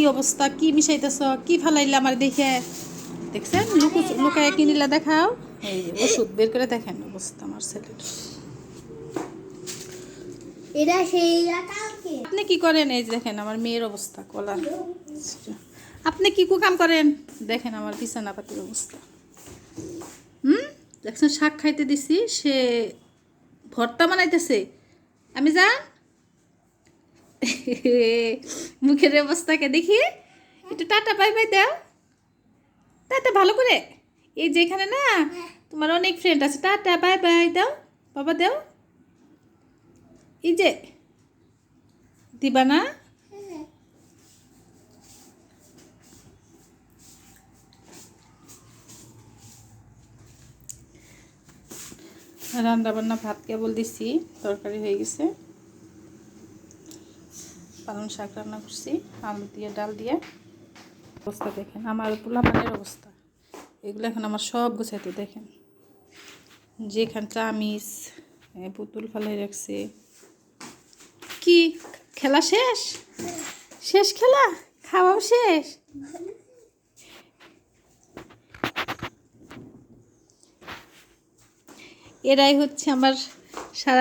কি অবস্থা? কি মিশাইতেছ? কি ফালাইলে আমার দেখে? দেখছেন? লুকু লুকায় কিনিলা দেখাও। এই যে ওষুধ বের করে দেখেন অবস্থা আমার ছেলের। এটা সেই আপনি কি করেন? এই যে দেখেন আমার মেয়ের অবস্থা কলা আপনি কি কু কাম করেন? দেখেন আমার বিছানা পাতির অবস্থা। হুম? দেখছেন শাক খাইতে দিছি সে ভর্তা বানাইতেছে। আমি যান। মুখের অবস্থাকে দেখি। একটু টাটা, বাই বাই দাও। টাটা, ভালো করে। এই যে এখানে না, তোমার অনেক ফ্রেন্ড আছে। টাটা, বাই বাই দাও। বাবা দাও। এই যে দিবা না রান্না বান্না ভাত কেবল দিছি, তরকারি হয়ে গেছে। পালং শাক রান্না করছি আলু দিয়ে, ডাল দিয়ে। অবস্থা দেখেন, আমার পোলা পানের অবস্থা। এগুলো এখন আমার সব গোছাইতে, দেখেন। যেখান চামিচ পুতুল ফালাই রাখছে। কি, খেলা শেষ? শেষ খেলা? খাওয়াও শেষ? এরাই হচ্ছে আমার সারা